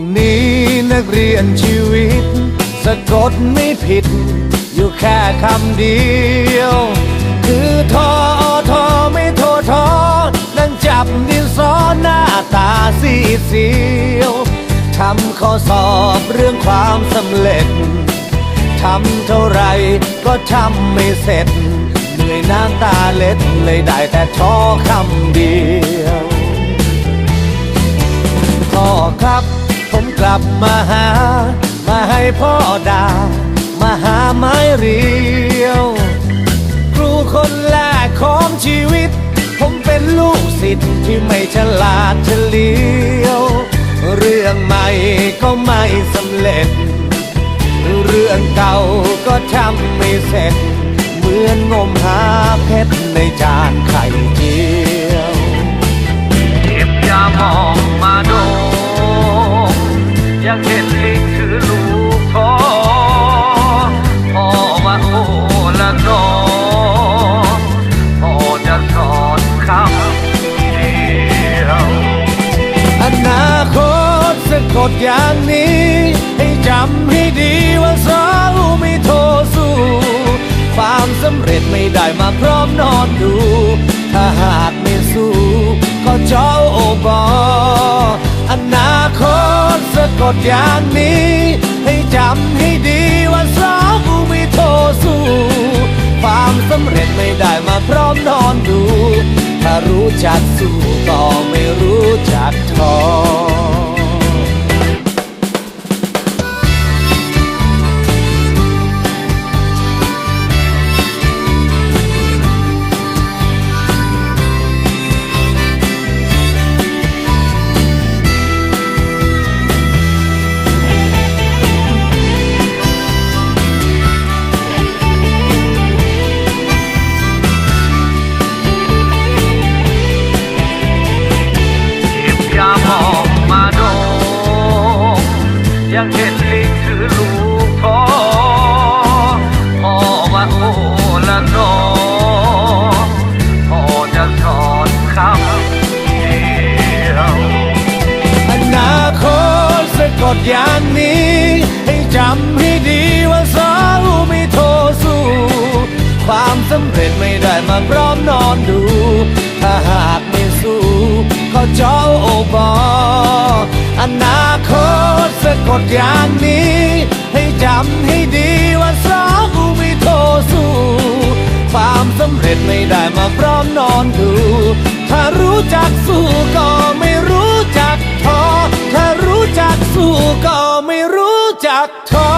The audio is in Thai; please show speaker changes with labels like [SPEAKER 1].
[SPEAKER 1] งนี้นักเรียนชีวิต สะกดไม่ผิด อยู่แค่คำเดียว คือทอทอไม่โทษทอนั่งจับดินสอหน้าตาซีดเสียวทำข้อสอบเรื่องความสำเร็จทำเท่าไรก็ทำไม่เสร็จ เหนื่อยน้ำตาเล็ดเลยได้แต่ท้อคำเดียว กลับมาหา มาให้พ่อด่ามาหาไม้เรียว ครูคนแรกของชีวิต ผมเป็นลูกศิษย์ที่ไม่ฉลาดเฉลียว เรื่องใหม่ก็ไม่สำเร็จ เรื่องเก่าก็ทำไม่เสร็จ เหมือนงมหาเพชรในจานไข่ ยังเห็นลิงคือลูกท้อพ่อว่าโอ้ละนอพ่อจะสอนคำเดียวอนาคตสะกดอย่างนี้ ให้จำให้ดีว่าสาว ดอย่างนี้ ให้จำให้ดีว่าสาวไม่โทสู้ ความสำเร็จไม่ได้มาพร้อมนอนดู ถ้ารู้จักสู้ก็ไม่รู้จักทอ ดอย่างนี้ ให้จำให้ดีว่าสาวไม่โทสู้ ความสำเร็จไม่ได้มาพร้อมนอนดู ถ้าหากไม่สู้ก็เจ้าโอบออนาคตสะกดอย่างนี้ ให้จำให้ดีว่าสาวไม่โทสู้ ความสำเร็จไม่ได้มาพร้อมนอนดู ถ้ารู้จักสู้ รู้